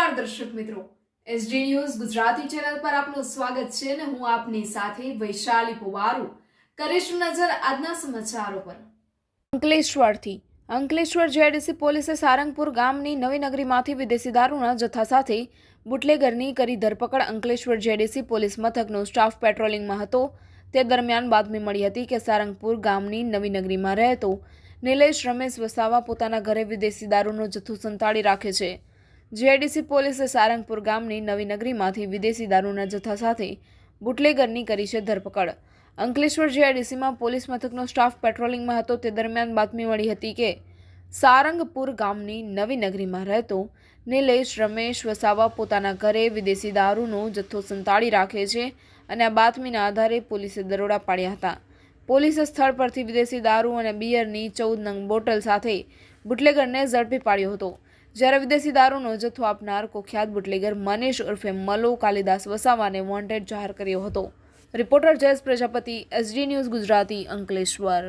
નમસ્કાર દર્શક મિત્રો. એસડી ન્યૂઝ ગુજરાતી ચેનલ પર આપનું સ્વાગત છે અને હું આપની સાથે વૈશાલી પુવારુ. કરીશું નજર આજના સમાચારો પર. અંકલેશ્વરથી. અંકલેશ્વર જેડીસી પોલીસે સારંગપુર ગામની નવી વિદેશી દારૂના જથ્થા સાથે બુટલેગરની કરી ધરપકડ અંકલેશ્વર જેડીસી પોલીસ મથકનો સ્ટાફ પેટ્રોલિંગમાં હતો. તે દરમિયાન બાતમી મળી હતી કે સારંગપુર ગામની નવી નગરીમાં રહેતો નિલેશ રમેશ વસાવા પોતાના ઘરે વિદેશી દારૂનો જથ્થો સંતાડી રાખે છે. જેડીસી પોલીસે સારંગપુર ગામની નવી નગરીમાંથી વિદેશી દારૂના જથ્થા સાથે બુટલેગરની કરી છે ધરપકડ. અંકલેશ્વર જીઆઈડીસીમાં પોલીસ મથકનો સ્ટાફ પેટ્રોલિંગમાં હતો. તે દરમિયાન બાતમી મળી હતી કે સારંગપુર ગામની નવી નગરીમાં રહેતો નિલેશ રમેશ વસાવા પોતાના ઘરે વિદેશી દારૂનો જથ્થો સંતાડી રાખે છે અને આ બાતમીના આધારે પોલીસે દરોડા પાડ્યા હતા. પોલીસે સ્થળ પરથી વિદેશી દારૂ અને બિયરની ચૌદ નંગ બોટલ સાથે બુટલેગરને ઝડપી પાડ્યો હતો. જ્યારે વિદેશી દારૂનો જથ્થો આપનાર કુખ્યાત બુટલેગર મનીષ ઉર્ફે મલો કાલિદાસ વસાવાને વોન્ટેડ જાહેર કર્યો હતો. Reporter Jayesh Prajapati SD news Gujarati Ankleshwar.